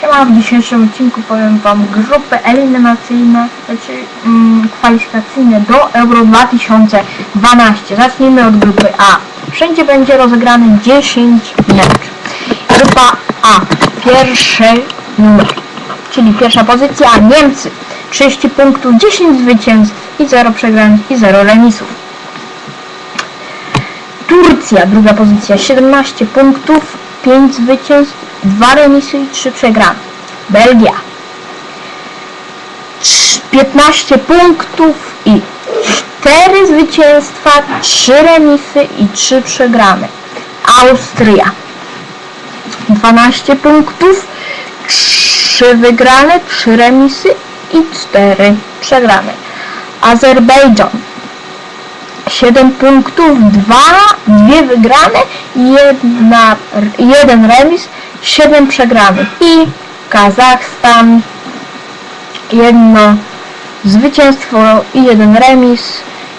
Siema, w dzisiejszym odcinku powiem Wam grupy eliminacyjne, znaczy mm, kwalifikacyjne do Euro 2012. Zacznijmy od grupy A. Wszędzie będzie rozegrany 10 meczów. Grupa A. Pierwszy numer, czyli pierwsza pozycja Niemcy. 30 punktów, 10 zwycięstw i 0 przegranych i 0 remisów. Turcja, druga pozycja, 17 punktów, 5 zwycięstw, 2 remisy i 3 przegrane. Belgia, Trz- 15 punktów i 4 zwycięstwa, 3 remisy i 3 przegrane. Austria, 12 punktów, 3 wygrane, 3 remisy i 4 przegrane. Azerbejdżan, 7 punktów, 2, 2 wygrane, jedna, jeden remis, 7 przegranych. I Kazachstan, jedno zwycięstwo i jeden remis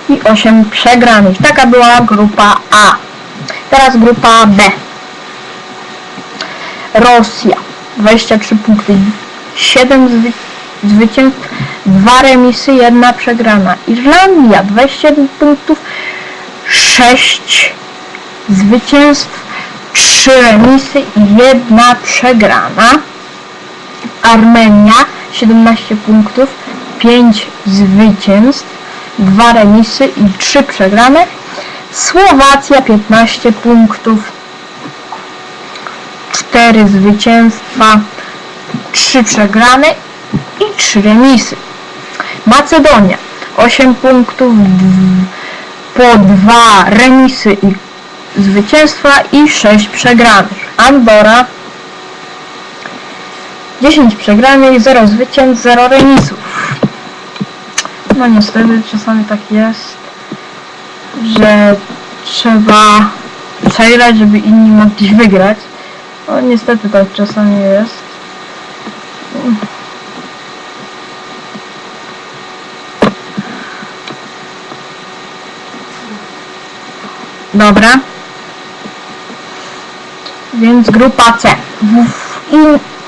i 8 przegranych. Taka była grupa A. Teraz grupa B. Rosja, 23 punkty, 7 zwy zwycięstw, 2 remisy, 1 przegrana. Irlandia, 27 punktów, 6 zwycięstw, 3 remisy i 1 przegrana. Armenia, 17 punktów, 5 zwycięstw, 2 remisy i 3 przegrane. Słowacja, 15 punktów, 4 zwycięstwa, 3 przegrane i 3 remisy. Macedonia 8 punktów, po 2 remisy i zwycięstwa i 6 przegranych. Andora 10 przegranych, 0 zwycięstw, 0 remisów. No niestety czasami tak jest, że trzeba przegrać, żeby inni mogli wygrać. No niestety tak czasami jest. Dobra. Więc grupa C. W- I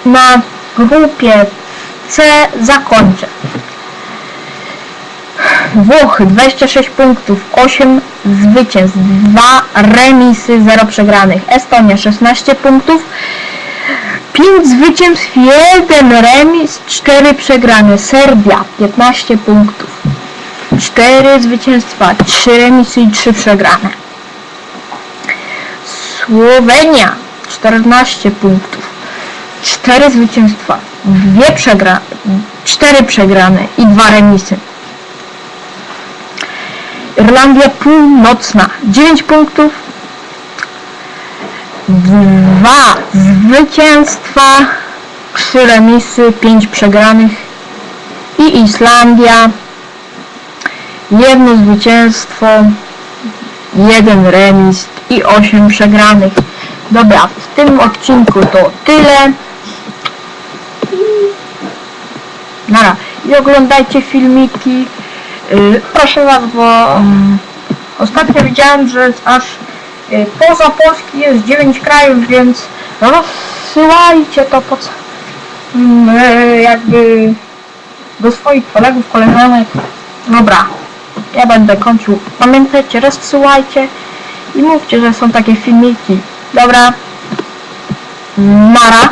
na grupie C zakończę. Włochy 26 punktów, 8 zwycięstw, 2 remisy, 0 przegranych. Estonia 16 punktów, 5 zwycięstw, 1 remis, 4 przegrane. Serbia 15 punktów, 4 zwycięstwa, 3 remisy i 3 przegrane. Słowenia 14 punktów, 4 zwycięstwa, 2 przegra 4 przegrane i 2 remisy. Irlandia Północna 9 punktów, 2 zwycięstwa, 3 remisy, 5 przegranych i Islandia jedno zwycięstwo, jeden remis i 8 przegranych. Dobra, w tym odcinku to tyle. Nara. I oglądajcie filmiki. Yy, proszę was, bo um, ostatnio widziałem, że aż yy, poza Polski jest 9 krajów, więc rozsyłajcie to po co yy, jakby do swoich kolegów, koleżanek. Dobra, ja będę kończył. Pamiętajcie, rozsyłajcie i mówcie, że są takie filmiki. Dobra. Mara.